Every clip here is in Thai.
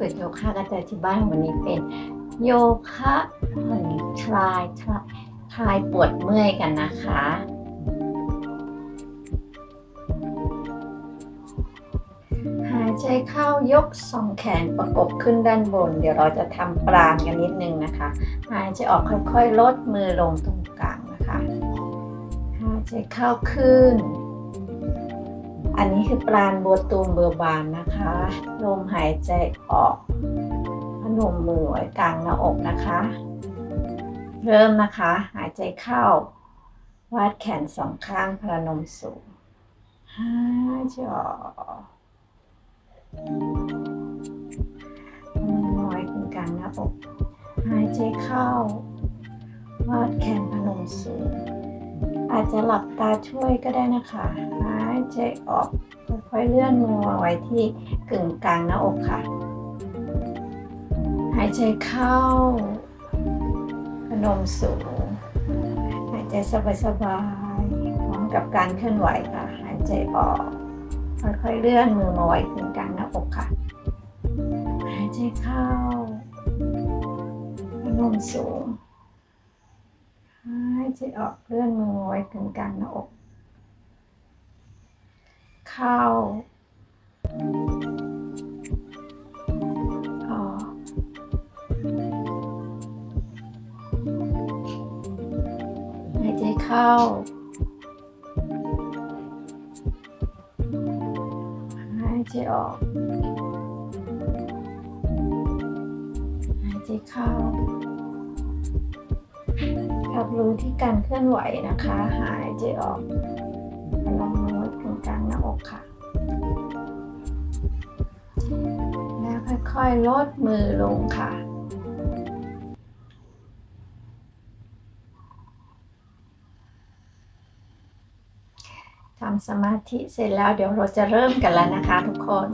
ฝึกโยคะกันแต่ที่บ้านวันนี้เป็น โยคะผ่อนคลายคลายปวดเมื่อยกันนะคะหายใจเข้ายกสองแขนประกบขึ้นด้านบน เดี๋ยวเราจะทำปราณกันนิดนึงนะคะ หายใจออกค่อยๆ ลดมือลงตรงกลางนะคะ หายใจเข้าขึ้น อันนี้คือปราณบัวตูมเบอร์บานนะคะลมหายใจออกพนมมือไว้กลางหน้าอกนะคะ เริ่มนะคะ หายใจเข้า วาดแขนสองข้างพนมสูงหายใจออกมือน้อยตรงกลางหน้าอก หายใจเข้า วาดแขนพนมสูงอาจจะหลับตาช่วยก็ได้นะคะายใจออก ค่อยๆเลื่อนมือไว้ที่กึ่งกลางหน้าอกค่ะ หายใจเข้าพนมสูง หายใจสบายๆพร้อมกับการเคลื่อนไหวค่ะ หายใจออก ค่อยๆเลื่อนมือมาไว้กึ่งกลางหน้าอกค่ะ หายใจเข้าพนมสูง หายใจออกเลื่อนมือไว้กึ่งกลางหน้าอก เข้า ออก หายใจเข้า หายใจออก หายใจเข้ารับรู้ที่การเคลื่อนไหวนะคะ หายใจออก ค่อยๆลดมือลงค่ะ ทำสมาธิเสร็จแล้วเดี๋ยวเราจะเริ่มกันแล้วนะคะทุกคน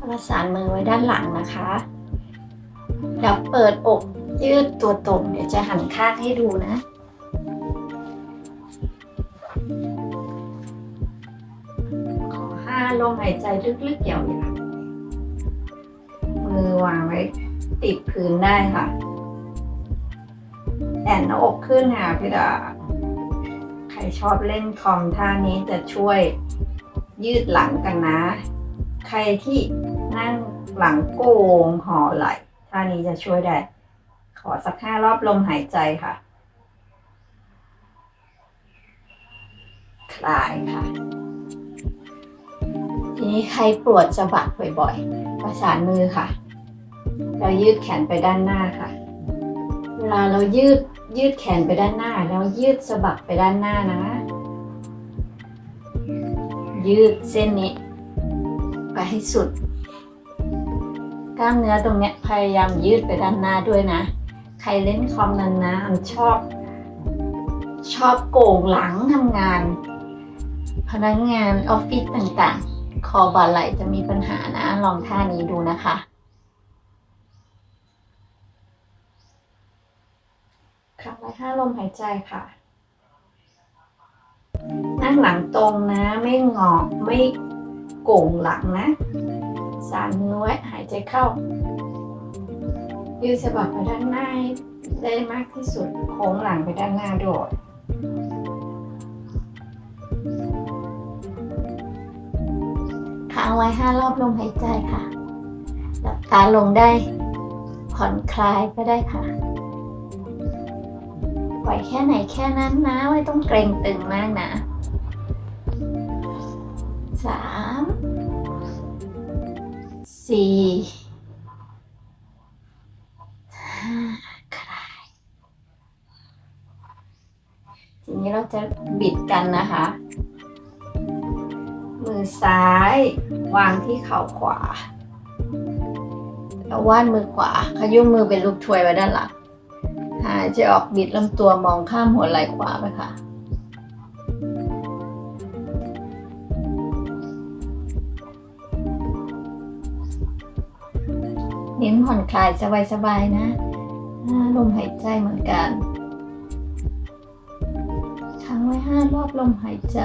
ประสานมือไว้ด้านหลังนะคะเดี๋ยวเปิดอกยืดตัวตรงเดี๋ยวจะหันข้างให้ดูนะ ลมหายใจลึกๆยาวๆมือวางไว้ ติดพื้นได้ค่ะแอนหน้าอกขึ้นค่ะพี่ดาใครชอบเล่นคอมท่านี้จะช่วยยืดหลังกันนะ ใครที่นั่งหลังโก่งห่อไหล่ท่านี้จะช่วยได้ ขอสักห้ารอบลมหายใจค่ะ คลายค่ะ นี้ใครปวดสะบักบ่อยๆ ประสานมือค่ะ เรายืดแขนไปด้านหน้าค่ะ เวลาเรายืดยืดแขนไปด้านหน้า แล้วยืดสะบักไปด้านหน้านะ ยืดเส้นนี้ไปให้สุด กล้ามเนื้อตรงเนี้ยพยายามยืดไปด้านหน้าด้วยนะ ใครเล่นคอมนานๆชอบ ชอบโก่งหลังทำงาน พนักงานออฟฟิศต่างๆ คอบ่าไหล่จะมีปัญหานะ ลองท่านี้ดูนะคะขับไว้ห้าลมหายใจค่ะ นั่งหลังตรงนะ ไม่งอไม่โก่งหลังนะ สานมือไว้หายใจเข้า ยืดสะบักไปด้านหน้าได้มากที่สุด โค้งหลังไปด้านหน้าโดด ค้างไว้ห้ารอบลมหายใจค่ะ หลับตาลงได้ ผ่อนคลายก็ได้ค่ะ ปล่อยแค่ไหนแค่นั้นนะ ไม่ต้องเกรงตึงมากนะสามสี่ห้าคลาย ทีนี้เราจะบิดกันนะคะ อซ้าย วางที่เข่าขวาแล้ววาดมือขวาขยุ้มมือเป็นลูกถ้วยไว้ด้านหลังหายใจออกบิดลำตัวมองข้ามหัวไหล่ขวาไปค่ะเน้นผ่อนคลายสบายๆนะลมหายใจเหมือนกันค้างไว้ห้ารอบลมหายใจ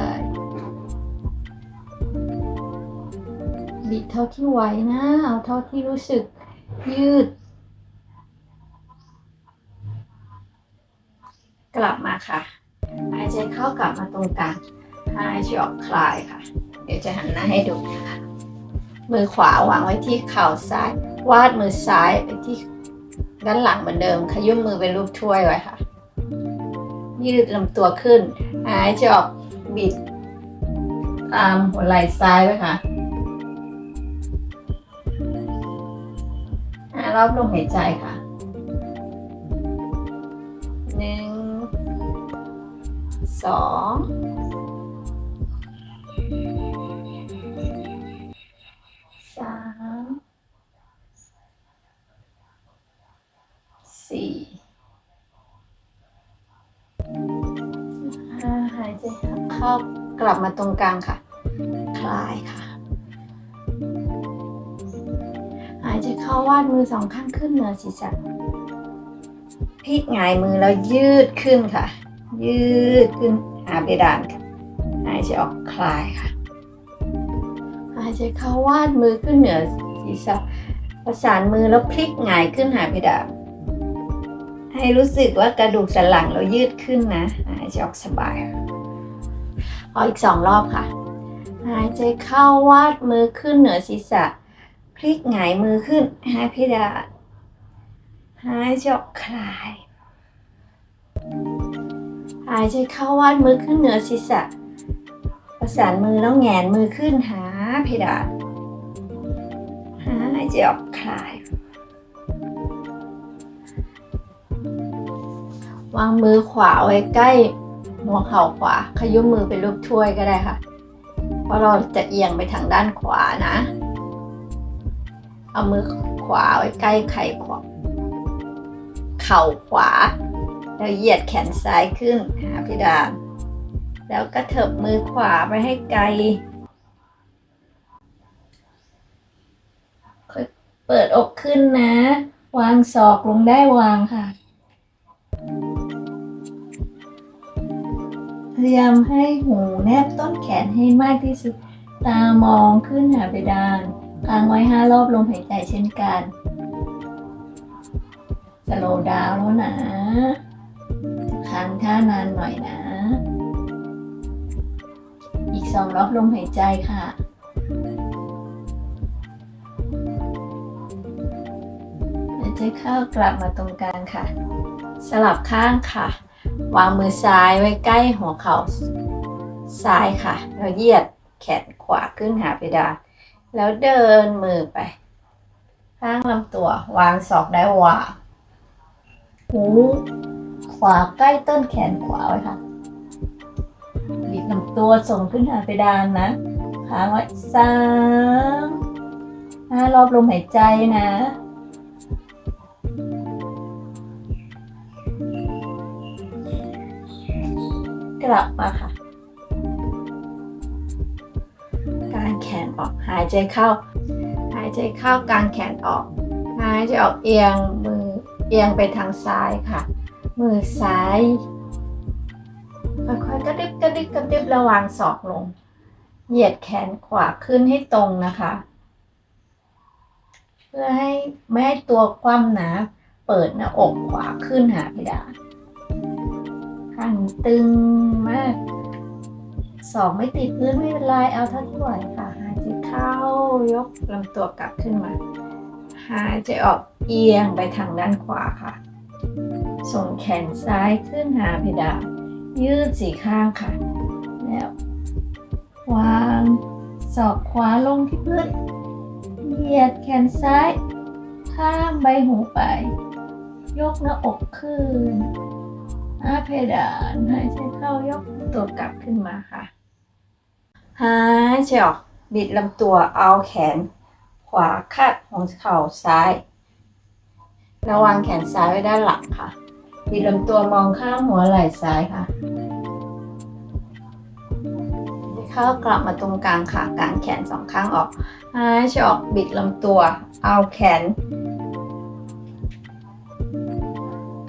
บิดเท่าที่ไหวนะ เอาเท่าที่รู้สึกยืด กลับมาค่ะ หายใจเข้ากลับมาตรงกลางหายใจออกคลายค่ะ เดี๋ยวจะหันหน้าให้ดูมือขวาวางไว้ที่เข่าซ้าย วาดมือซ้ายไปที่ด้านหลังเหมือนเดิม ขยุ่มมือเป็นรูปถ้วยไว้ค่ะ ยืดลำตัวขึ้น หายใจออกบิดตามหัวไหล่ซ้ายไว้ค่ะ รอบลมหายใจค่ะหนึ่งสองสามสี่ห้าหายใจเข้ากลับมาตรงกลางค่ะ คลายค่ะายใจเข้าวาดมือสองข้างขึ้นเหนือศีรษะพลิกหงายมือแล้วยืดขึ้นค่ะ ยืดขึ้นหาเพดานค่ะหายใจออกคลายค่ะหายใจเข้าวาดมือขึ้นเหนือศีรษะประสานมือแล้วพลิกหงายขึ้นหาเพดานให้รู้สึกว่ากระดูกสันหลังเรายืดขึ้นนะหายใจออกสบายเอาอีกสองรอบค่ะ หายใจเข้าวาดมือขึ้นเหนือศีรษะ พลิกหงายมือขึ้นหาเพดาหายใจออกคลาย หายใจเข้าวาดมือขึ้นเหนือศีรษะ ประสานมือแล้วแงนมือขึ้นหาเพดานหายใจออกคลาย วางมือขวาไว้ใกล้หัวเข่าขวา ขยุ้มมือเป็นรูปถ้วยก็ได้ค่ะ เพราะเราจะเอียงไปทางด้านขวานะ เอามือขวาไว้ใกล้ไข่ขวาเข่าขวา แล้วเหยียดแขนซ้ายขึ้นหาเพดาน แล้วก็เถิบมือขวาไปให้ไกล ค่อยเปิดอกขึ้นนะ วางศอกลงได้วางค่ะพยายามให้หูแนบต้นแขนให้มากที่สุด ตามองขึ้นหาเพดาน ค้างไว้ห้ารอบลมหายใจเช่นกันสโลดาวแล้วนะค้างท่านานหน่อยนะ อีกสองรอบลมหายใจค่ะหายใจเข้ากลับมาตรงกลางค่ะ สลับข้างค่ะ วางมือซ้ายไว้ใกล้หัวเข่าซ้ายค่ะ แล้วเหยียดแขนขวาขึ้นหาเพดาน แล้วเดินมือไป ข้างลำตัว วางศอกได้วางหูขวาใกล้ต้นแขนขวาไว้ค่ะบิดลำตัวส่งขึ้นหาเพดานนะค้างไว้สามห้ารอบลมหายใจนะกลับมาค่ะางแขนออก หายใจเข้า หายใจเข้ากางแขนออก หายใจออกเอียงมือเอียงไปทางซ้ายค่ะ มือซ้ายค่อยๆกระดิบกระดิบกระดิบระวางศอกลง เหยียดแขนขวาขึ้นให้ตรงนะคะ เพื่อให้ไม่ให้ตัวคว่ำหนะเปิดหน้าอกขวาขึ้นหาเพดานข้างนี้ตึงมากสองไม่ติดพื้นไม่เป็นไรเอาเท่าที่ไหวค่ะ เข้ายกลำตัวกลับขึ้นมา หายใจออกเอียงไปทางด้านขวาค่ะ ส่งแขนซ้ายขึ้นหาเพดานยืดสี่ข้างค่ะ แล้ววางศอกขวาลงที่พื้น เหยียดแขนซ้าย ข้ามใบหูไป ยกหน้าอกขึ้นอาเพดานหายใจเข้ายกตัวกลับขึ้นมาค่ะหายใจออก บิดลำตัวเอาแขน ขวาคาดหัวเข่าซ้าย ระวังแขนซ้ายไว้ด้านหลังค่ะ บิดลำตัวมองข้างหัวไหล่ซ้ายค่ะเข้ากลับมาตรงกลางค่ะกางแขนสองข้างออกหายใจออกบิดลำตัว เอาแขน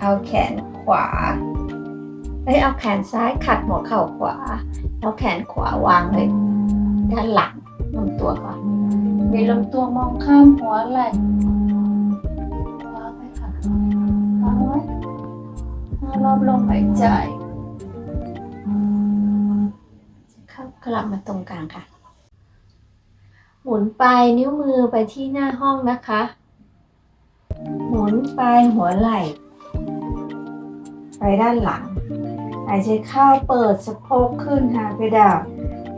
เอาแขนขวาเอ้ยเอาแขนซ้ายขัดหัวเข่าขวา แล้วแขนขวาวางไว้ด้านหลัง ลำตัวก่อนบิดลำตัวมองข้ามหัวไหล่คว้าไปค่ะคว้าไว้ห้ารอบลมหายใจเข้ากลับมาตรงกลางค่ะ หมุนปลายนิ้วมือไปที่หน้าห้องนะคะ หมุนปลายหัวไหล่ ไปด้านหลังหายใจเข้าเปิดสะโพกขึ้นหาเพดาน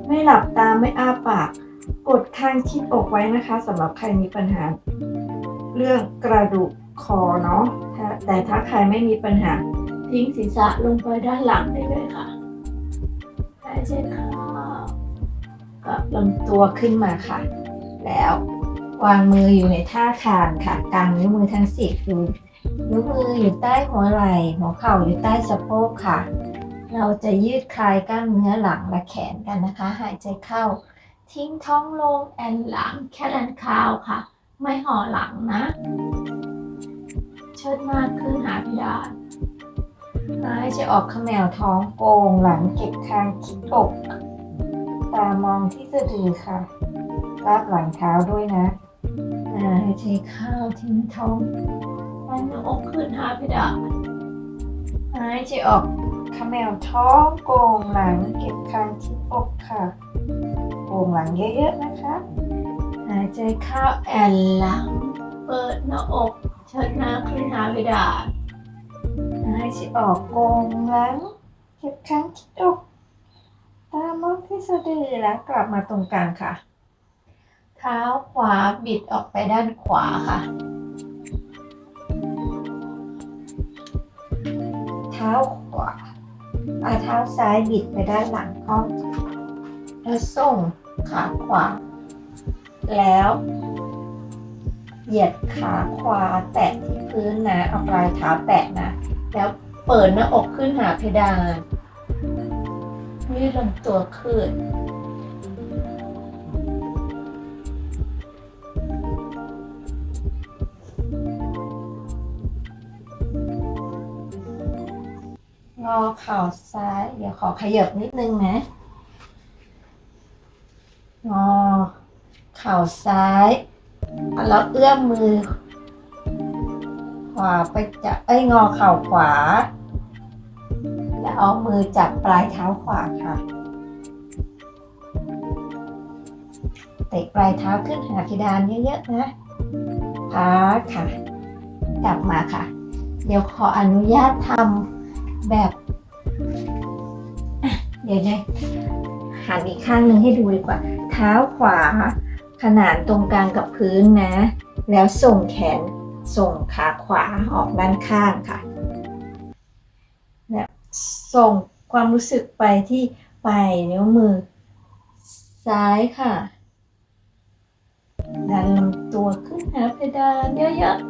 ไม่หลับตาไม่อ้าปาก กดข้างที่อกไว้นะคะสำหรับใครมีปัญหา เรื่องกระดูกคอเนาะแต่ถ้าใครไม่มีปัญหา ทิ้งศีรษะลงไปด้านหลังได้เลยค่ะหายใจเข้ากับลำตัวขึ้นมาค่ะ แล้ววางมืออยู่ในท่าคานค่ะกางนิ้วมือทั้งสิบอยู่นิ้วมืออยู่ใต้หัวไหล่หัวเข่าอยู่ใต้สะโพกค่ะ เราจะยืดคลายกล้ามเนื้อหลังและแขนกันนะคะ หายใจเข้า ทิ้งท้องลงแอนหลังแค่แอนคาวค่ะ ไม่ห่อหลังนะ เชิดมากขึ้นหาพิดานหายใจออกเขมวท้องโกงหลังเก็บคางคิดอกตามองที่สะดือค่ะลากหลังเท้าด้วยนะหายใจเข้าทิ้งท้องมันหน้าอกขึ้นหาพิดานหายใจออกเขมวท้องโกงหลังเก็บคางคิดอกค่ะโป่ งหลังเยอะๆนะคะ หายใจเข้าแอนหลัง เปิดหน้าอกเชิดหน้าขึ้นหาเพดานหายใจออกโกงหลังเก็บครั้งคิดอกตามองที่สะดือแล้วกลับมาตรงกลางค่ะ เท้าขวาบิดออกไปด้านขวาค่ะ เท้าขวาอาเท้าซ้ายบิดไปด้านหลังห้องแล้วส่ง ขาขวา แล้ว เหยียดขาขวาแตะที่พื้นนะ เอาปลายเท้าแตะนะ แล้วเปิดหน้าอกขึ้นหาเพดานยืดลำตัวขึ้นงอเข่าซ้าย เดี๋ยวขอขยับนิดนึงนะ งอเข่าซ้ายแล้วเอื้อมมือ ขวาไปจับเอ้ยงอเข่าขวา แล้วเอามือจับปลายเท้าขวาค่ะเตะปลายเท้าขึ้นหาเพดานเยอะๆนะพักค่ะ กลับมาค่ะ เดี๋ยวขออนุญาตทำแบบ เดี๋ยวนะ หันอีกข้างหนึ่งให้ดูดีกว่า เท้าขวา ขนานตรงกลางกับพื้นนะ แล้วส่งแขนส่งขาขวาออกด้านข้างค่ะเนี่ยส่งความรู้สึกไปที่ปลายนิ้วมือ ซ้ายค่ะ ดันลำตัวขึ้นหาเพดานเยอะๆ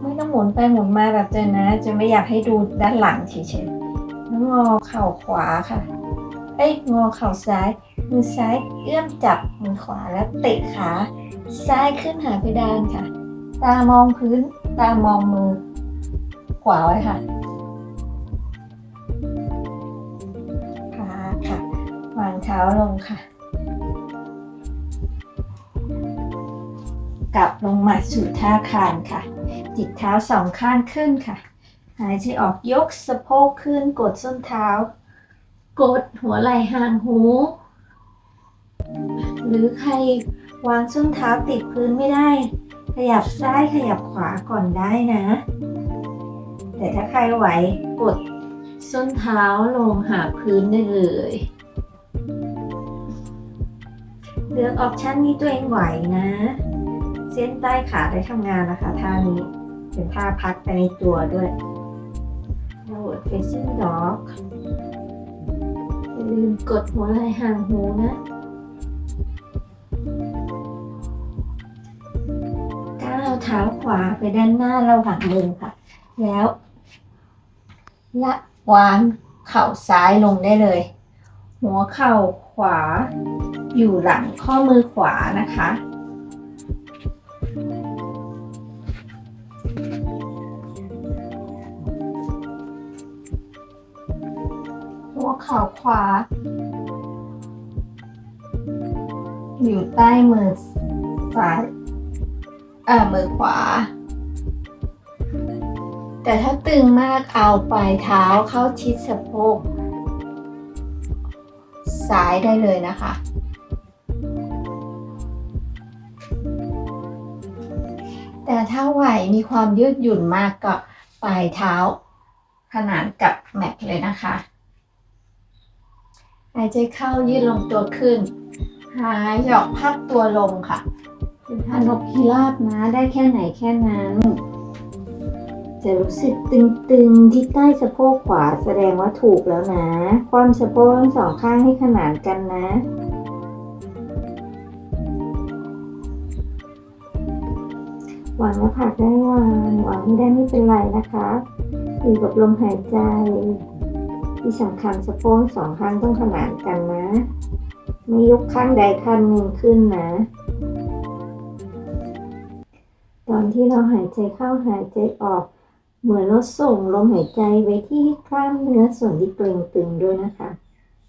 ไม่ต้องหมุนไปหมุนมาแบบเจนนะ จะไม่อยากให้ดูด้านหลังเฉยๆ งอเข่าขวาค่ะ เอ้ยงอเข่าซ้าย มือซ้ายเอื้อมจับมือขวาแล้วเตะขา ซ้ายขึ้นหาเพดานค่ะ ตามองพื้น ตามองมือ ขวาไว้ค่ะขาค่ะ วางเท้าลงค่ะ กลับลงมาสู่ท่าคานค่ะจิกเท้าสองข้างขึ้นค่ะ หายใจออกยกสะโพกขึ้นกดส้นเท้า กดหัวไหล่ห่างหู หรือใครวางส้นเท้าติดพื้นไม่ได้ ขยับซ้ายขยับขวาก่อนได้นะ แต่ถ้าใครไหวกดส้นเท้าลงหาพื้นได้เลยเลือกออปชันนี้ตัวเองไหวนะ เส้นใต้ขาได้ทำงานนะคะท่านี้เป็นท่าพักไปในตัวด้วย Downward facing dog อย่าลืมกดหัวไหล่ห่างหูนะก้าวเท้าขวาไปด้านหน้าระหว่างมือค่ะ แล้วละวางเข่าซ้ายลงได้เลย หัวเข่าขวาอยู่หลังข้อมือขวานะคะ หัวเข่าขวาออยู่ใต้มือซ้ายเอ่อมือขวา แต่ถ้าตึงมากเอาปลายเท้าเข้าชิดสะโพกซ้ายได้เลยนะคะแต่ถ้าไหวมีความยืดหยุ่นมากก็ปลายเท้า ขนานกับแม็กเลยนะคะ หายใจเข้ายืดลงตัวขึ้น หายใจออกพักตัวลงค่ะเป็นท่านกพิราบนะได้แค่ไหนแค่นั้น จะรู้สึกตึงๆที่ใต้สะโพกขวาแสดงว่าถูกแล้วนะ ความสะโพกทั้งสองข้างให้ขนานกันนะหวางหน้าผากได้วางวางไม่ได้ไม่เป็นไรนะคะอยู่กับลมหายใจ ที่สำคัญสะโพกสองข้างต้องขนานกันนะ ไม่ยกข้างใดข้างหนึ่งขึ้นนะ ตอนที่เราหายใจเข้าหายใจออก เหมือนเราส่งลมหายใจไว้ที่กล้ามเนื้อส่วนที่เกร็งตึงด้วยนะคะ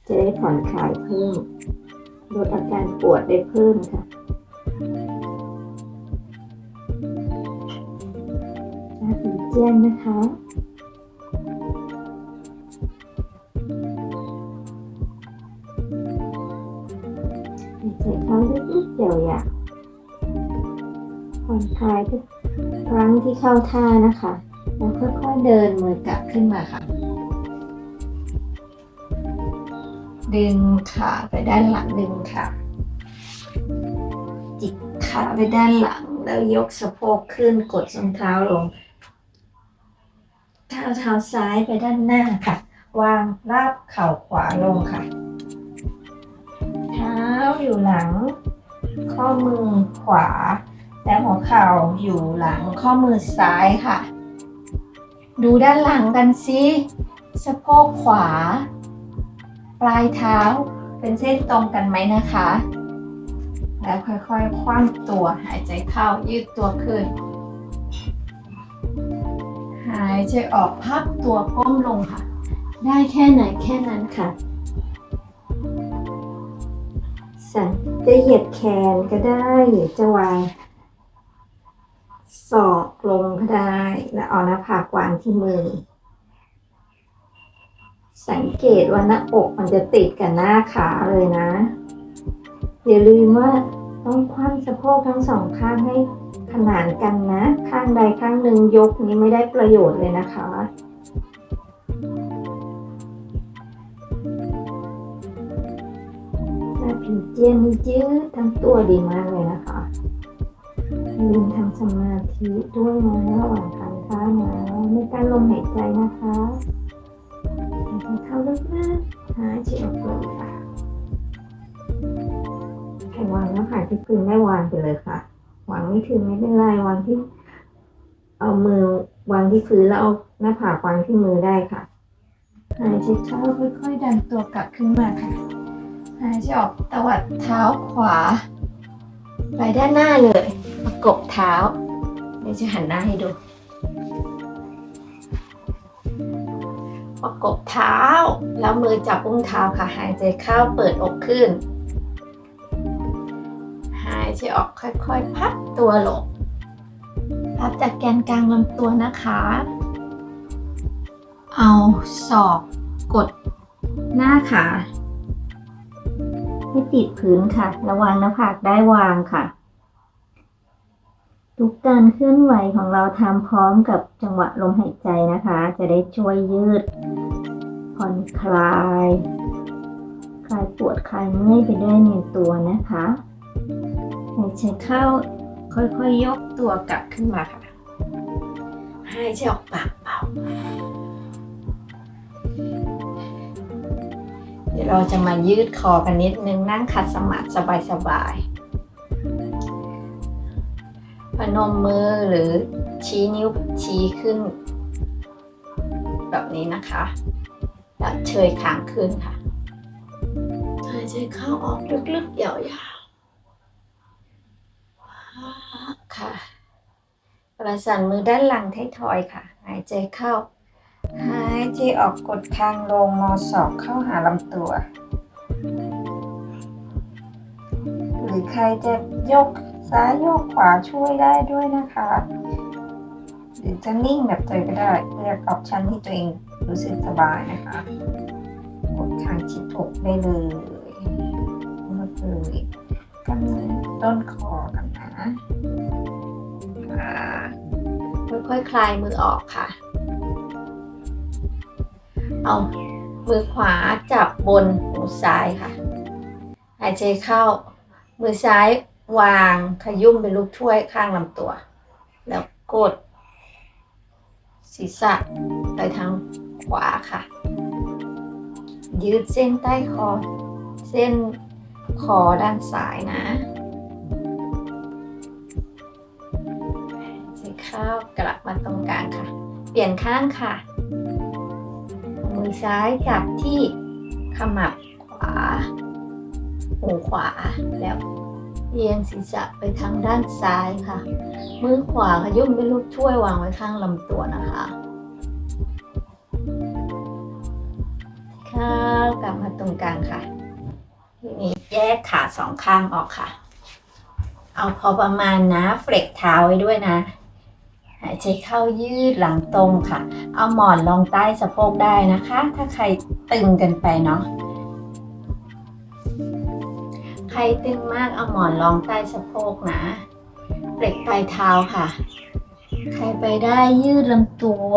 จะได้ผ่อนคลายเพิ่มลดอาการปวดได้เพิ่มค่ะหน้าเจียนนะคะ หายใจเข้าลึกๆยาวผ่อนคลายทุกครั้งที่เข้าท่านะคะ แล้วค่อยๆเดินมือกลับขึ้นมาค่ะ ดึงขาไปด้านหลังดึงค่ะ จิกขาไปด้านหลังแล้วยกสะโพกขึ้นกดส้นเท้าลงเท้าเท้าซ้ายไปด้านหน้าค่ะ วางราบเข่าขวาลงค่ะ อยู่หลังข้อมือขวา และหัวเข่าอยู่หลังข้อมือซ้ายค่ะ ดูด้านหลังกันสิสะโพกขวา ปลายเท้าเป็นเส้นตรงกันไหมนะคะ แล้วค่อยๆ คว่ำตัวหายใจเข้ายืดตัวขึ้น หายใจออกพับตัวก้มลงค่ะ ได้แค่ไหนแค่นั้นค่ะ จะเหยียดแขนก็ได้หรือจะวางศอกลงก็ได้ แล้วเอาหน้าผากวางที่มือ สังเกตว่าหน้าอกมันจะติดกับหน้าขาเลยนะ อย่าลืมว่าต้องคว่ำสะโพกทั้งสองข้างให้ขนานกันนะ ข้างใดข้างหนึ่งยกนี้ไม่ได้ประโยชน์เลยนะคะ เจียนนี่ยืดทั้งตัวดีมากเลยนะคะย่าลืมทำสมาธิด้วยนะระหว่างการท่านะในการลมหายใจนะคะหายใจเข้าลึกๆหายใจออกเลยค่ะใครวางหน้าผากที่พื้นได้วางไปเลยค่ะ วางไม่ถึงไม่เป็นไรวางที่ เอามือวางที่พื้นแล้วเอาหน้าผากวางที่มือได้ค่ะหายใจเข้าค่อยๆดันตัวกลับขึ้นมาค่ะ หายใจออกตวัดเท้าขวา ไปด้านหน้าเลย ประกบเท้าเดี๋ยวจะหันหน้าให้ดู ประกบเท้า แล้วมือจับอุ้งเท้าค่ะ หายใจเข้าเปิดอกขึ้น หายใจออกค่อยๆ พับตัวลง พับจากแกนกลางลำตัวนะคะ เอาศอกกดหน้าขา ให้ติดพื้นค่ะ ระวังหน้าผากได้วางค่ะ ทุกการเคลื่อนไหวของเราทำพร้อมกับจังหวะลมหายใจนะคะ จะได้ช่วยยืด ผ่อนคลาย คลายปวดคลายเมื่อยไปด้วยในตัวนะคะหายใจเข้าค่อยๆยกตัวกลับขึ้นมาค่ะ หายใจออกปากเบา ดี๋ยวเราจะมายืดคอกันนิดนึงนั่งขัดสมาธิสบายๆพนมมือหรือชี้นิ้วชี้ขึ้น แบบนี้นะคะ แล้วเชยคางขึ้นค่ะหายใจเข้าออกลึกๆยาวๆค่ะ ประสานมือด้านหลังไทยทอยค่ะ หายใจเข้า หายใจออกกดคางลงงอศอกเข้าหาลำตัวรู้รือใครจะยกซ้ายยกขวาช่วยได้ด้วยนะคะ หรือจะนิ่งแบบเธอก็ได้เลือกออปชันที่ตัวเองรู้สึกสบายนะคะ กดทางชิดอกได้เลยก็คือกำลังต้นคอกันนะค่ะค่อยๆคลายมือออกค่ะ เอามือขวาจับบนหูซ้ายค่ะ หายใจเข้า มือซ้ายวางขยุ่มเป็นลูกถ้วยข้างลำตัว แล้วกด ศีรษะไปทางขวาค่ะ ยืดเส้นใต้คอ เส้นคอด้านซ้ายนะหายใจเข้ากลับมาตรงกลางค่ะ เปลี่ยนข้างค่ะ มือซ้ายจับที่ขมับขวา หูขวาแล้วเอียงศีรษะไปทางด้านซ้ายค่ะ มือขวาขยุ่มเป็นลูกถ้วยวางไว้ข้างลำตัวนะคะข้ากลับมาตรงกลางค่ะ ทีนี้แยกขาสองข้างออกค่ะ เอาพอประมาณนะ เฟลกเท้าไว้ด้วยนะ หายใจเข้ายืดหลังตรงค่ะ เอาหมอนรองใต้สะโพกได้นะคะ ถ้าใครตึงกันไปเนาะใครตึงมากเอาหมอนรองใต้สะโพกนะเปล็กปลายเท้าค่ะ ใครไปได้ยืดลำตัว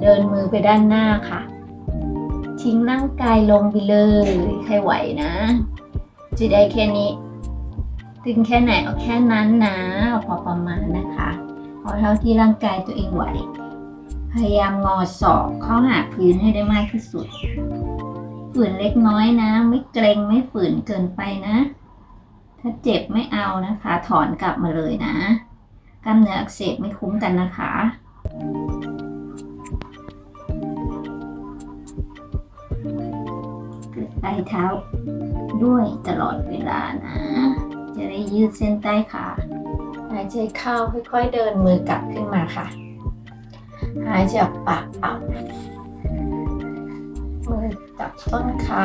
เดินมือไปด้านหน้าค่ะ ทิ้งร่างกายลงไปเลย ใครไหวนะจะได้แค่นี้ ตึงแค่ไหนเอาแค่นั้นนะพอประมาณนะคะ พอเท่าที่ร่างกายตัวเองไหว พยายามงอศอกเข้าหาพื้นให้ได้มากที่สุด ฝืนเล็กน้อยนะ ไม่เกรงไม่ฝืนเกินไปนะ ถ้าเจ็บไม่เอานะคะ ถอนกลับมาเลยนะกล้ามเนื้ออักเสบไม่คุ้มกันนะคะกดปลายเท้าด้วยตลอดเวลานะ จะได้ยืดเส้นใต้ขา หายใจเข้าค่อยๆเดินมือกลับขึ้นมาค่ะ หายใจออกปากเอามือจับต้นขา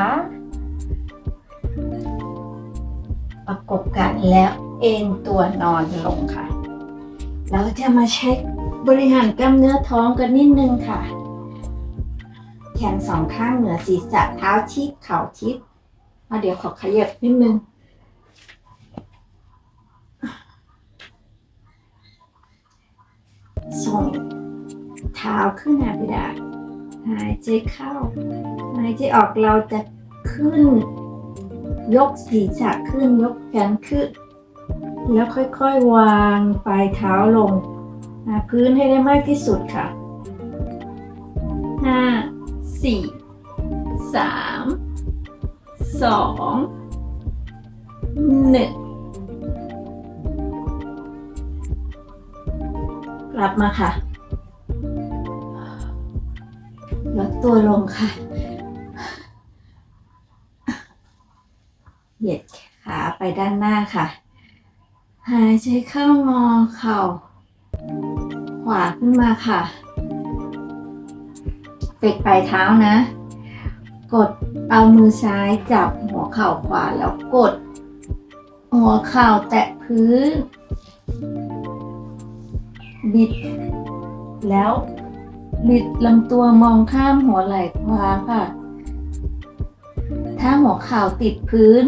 ประกบกันแล้วเอนตัวนอนลงค่ะ เราจะมาเช็คบริหารกล้ามเนื้อท้องกันนิดนึงค่ะ แขนสองข้างเหนือศีรษะเท้าชิดเข่าชิดเอาเดี๋ยวขอขยับนิดนึง ส่งเท้าขึ้นหาไปได้หายใจเข้า หายใจออกเราจะขึ้น ยกศีรษะขึ้นยกแขนขึ้น แล้วค่อยๆวางปลายเท้าลงหาพื้นให้ได้มากที่สุดค่ะ ห้าสี่สามสองหนึ่ง กลับมาค่ะ ลดตัวลงค่ะ เหยียดขาไปด้านหน้าค่ะ หายใจเข้างอเข่า ขวาขึ้นมาค่ะเฟกปลายเท้านะ กดเอามือซ้ายจับหัวเข่าขวาแล้วกด หัวเข่าแตะพื้น บิด แล้ว บิดลำตัวมองข้ามหัวไหล่ขวาค่ะ ถ้าหัวเข่าติดพื้น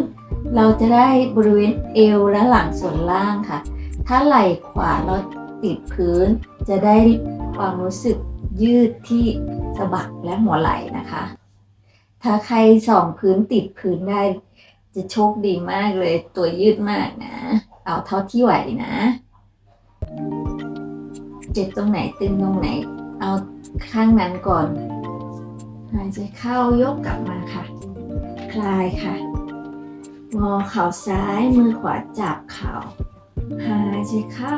เราจะได้บริเวณเอวและหลังส่วนล่างค่ะ ถ้าไหล่ขวาเราติดพื้น จะได้ความรู้สึกยืดที่สะบักและหัวไหล่นะคะ ถ้าใครสองพื้นติดพื้นได้จะโชคดีมากเลยตัวยืดมากนะ เอาเท่าที่ไหวนะ เจ็บตรงไหนตึงตรงไหน เอาข้างนั้นก่อนหายใจเข้ายกกลับมาค่ะ คลายค่ะ งอเข่าซ้ายมือขวาจับเข่าหายใจเข้า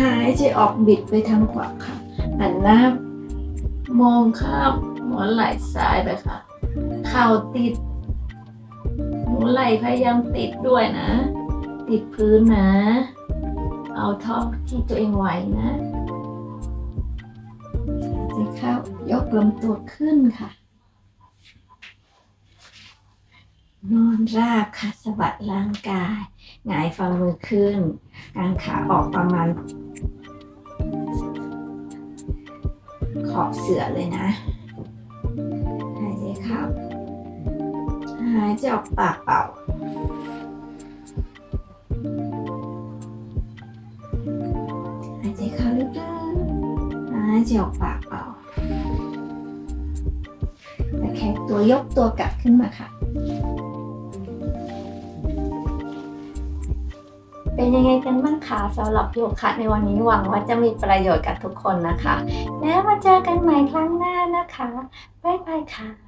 หายใจออกบิดไปทางขวาค่ะหันหน้ามองข้ามหัวไหล่ซ้ายไปค่ะ เข่าติดหัวไหล่พยายามติดด้วยนะ ติดพื้นนะ เอาเท่าที่ตัวเองไหวนะใจเข้ายกลำตัวขึ้นค่ะ นอนราบค่ะสะบัดร่างกายหงายฝ่ามือขึ้นกางขาออกประมาณ ขอบเสือเลยนะ หายใจเข้า หายใจออกปากเป่า ๆหายใจออกปากเป่าตะแคงตัวยกตัวกลับขึ้นมาค่ะ เป็นยังไงกันบ้างคะสำหรับโยคะในวันนี้หวังว่าจะมีประโยชน์กับทุกคนนะคะ แล้วมาเจอกันใหม่ครั้งหน้านะคะ บ๊ายบายค่ะ